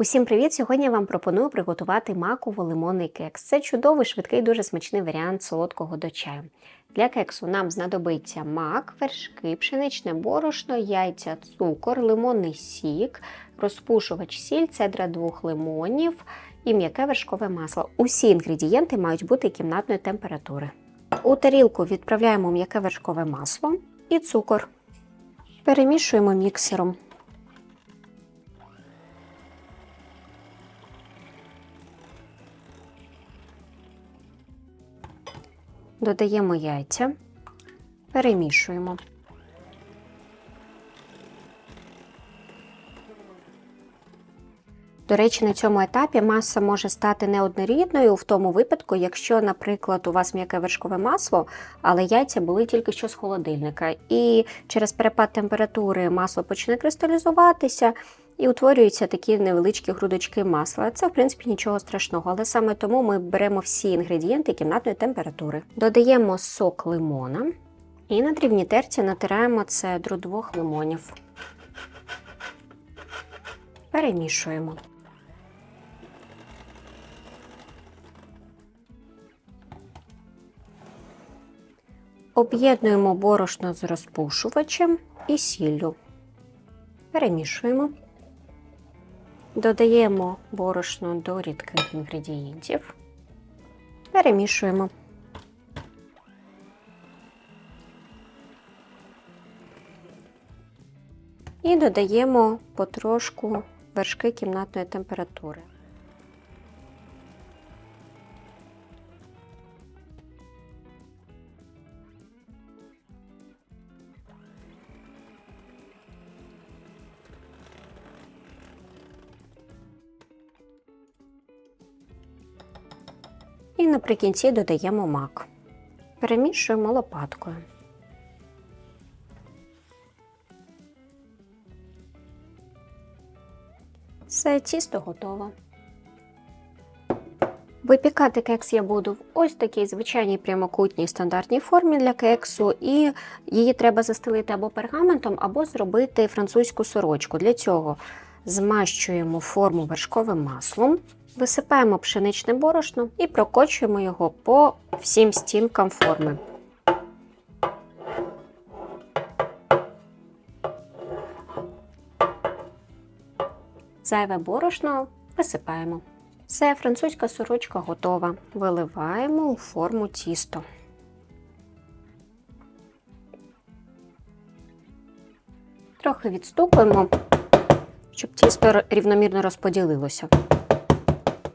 Усім привіт! Сьогодні я вам пропоную приготувати маково-лимонний кекс. Це чудовий, швидкий, дуже смачний варіант солодкого до чаю. Для кексу нам знадобиться мак, вершки, пшеничне борошно, яйця, цукор, лимонний сік, розпушувач сіль, цедра двох лимонів і м'яке вершкове масло. Усі інгредієнти мають бути кімнатної температури. У тарілку відправляємо м'яке вершкове масло і цукор. Перемішуємо міксером. Додаємо яйця, перемішуємо. До речі, на цьому етапі маса може стати неоднорідною в тому випадку, якщо, наприклад, у вас м'яке вершкове масло, але яйця були тільки що з холодильника. І через перепад температури масло почне кристалізуватися і утворюються такі невеличкі грудочки масла. Це, в принципі, нічого страшного, але саме тому ми беремо всі інгредієнти кімнатної температури. Додаємо сок лимона і на дрібній терці натираємо цедру двох лимонів. Перемішуємо. Об'єднуємо борошно з розпушувачем і сіллю. Перемішуємо. Додаємо борошно до рідких інгредієнтів. Перемішуємо. І додаємо потрошку вершки кімнатної температури. І наприкінці додаємо мак. Перемішуємо лопаткою. Все, тісто готово. Випікати кекс я буду в ось такій звичайній прямокутній стандартній формі для кексу, і її треба застелити або пергаментом, або зробити французьку сорочку. Для цього змащуємо форму вершковим маслом, висипаємо пшеничне борошно і прокочуємо його по всім стінкам форми. Зайве борошно висипаємо. Все, французька сорочка готова. Виливаємо у форму тісто. Трохи відстукуємо, щоб тісто рівномірно розподілилося.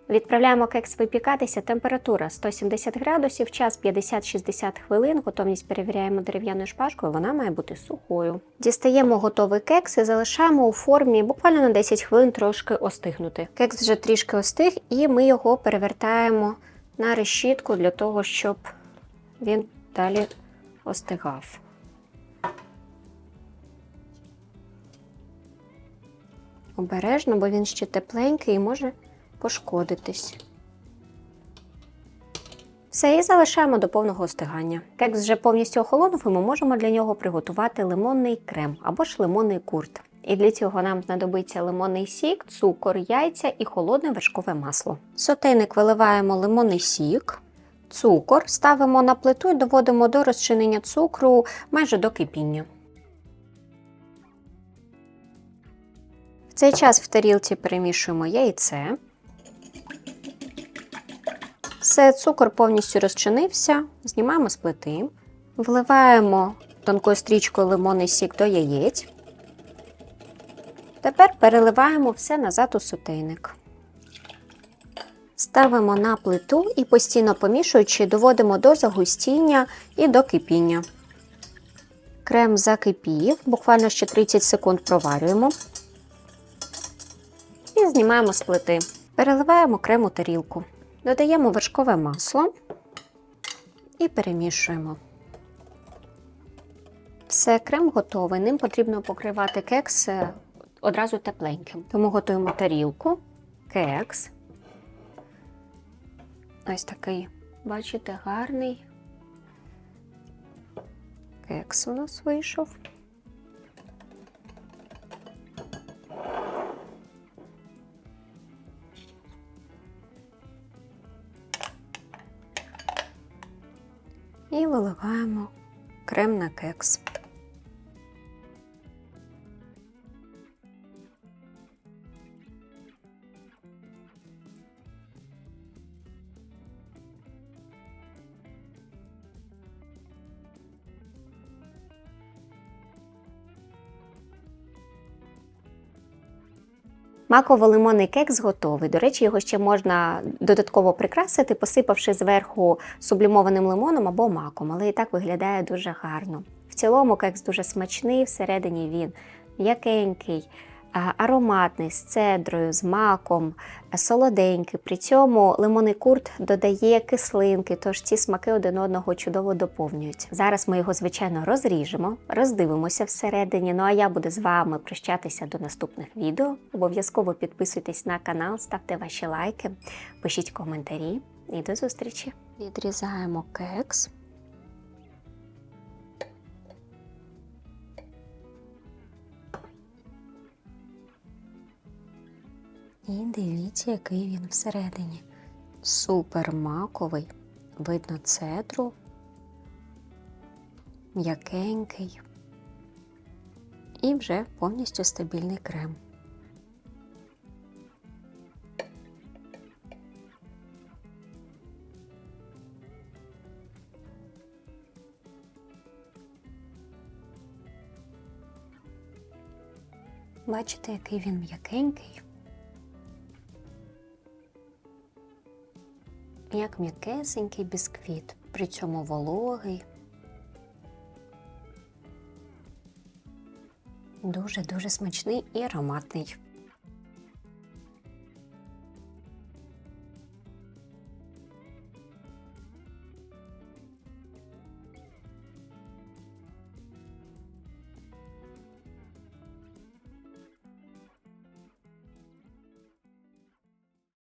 Відправляємо кекс випікатися. Температура 170 градусів, час 50-60 хвилин. Готовність перевіряємо дерев'яною шпажкою, вона має бути сухою. Дістаємо готовий кекс і залишаємо у формі буквально на 10 хвилин трошки остигнути. Кекс вже трішки остиг, і ми його перевертаємо на решітку для того, щоб він далі остигав. Обережно, бо він ще тепленький і може пошкодитись. Все, і залишаємо до повного остигання. Кекс вже повністю охолонув, і ми можемо для нього приготувати лимонний крем або ж лимонний курт. І для цього нам знадобиться лимонний сік, цукор, яйця і холодне вершкове масло. В сотейник виливаємо лимонний сік, цукор, ставимо на плиту і доводимо до розчинення цукру майже до кипіння. В цей час в тарілці перемішуємо яйце. Все, цукор повністю розчинився, знімаємо з плити, вливаємо тонкою стрічкою лимонний сік до яєць. Тепер переливаємо все назад у сотейник. Ставимо на плиту і постійно помішуючи, доводимо до загустіння і до кипіння. Крем закипів, буквально ще 30 секунд проварюємо. І знімаємо з плити. Переливаємо крем у тарілку. Додаємо вершкове масло і перемішуємо. Все, крем готовий. Ним потрібно покривати кекс е, одразу тепленьким. Тому готуємо тарілку, кекс. Ось такий, бачите, гарний кекс у нас вийшов. І виливаємо крем на кекс. Маково-лимонний кекс готовий. До речі, його ще можна додатково прикрасити, посипавши зверху сублімованим лимоном або маком, але і так виглядає дуже гарно. В цілому кекс дуже смачний, всередині він м'якенький, ароматний, з цедрою, з маком, солоденький. При цьому лимонний курт додає кислинки, тож ці смаки один одного чудово доповнюють. Зараз ми його, звичайно, розріжемо, роздивимося всередині. Ну а я буду з вами прощатися до наступних відео. Обов'язково підписуйтесь на канал, ставте ваші лайки, пишіть коментарі і до зустрічі. Відрізаємо кекс. І дивіться, який він всередині. Супер маковий, видно цедру, м'якенький і вже повністю стабільний крем. Бачите, який він м'якенький. Як м'якесенький бісквіт, при цьому вологий. Дуже-дуже смачний і ароматний.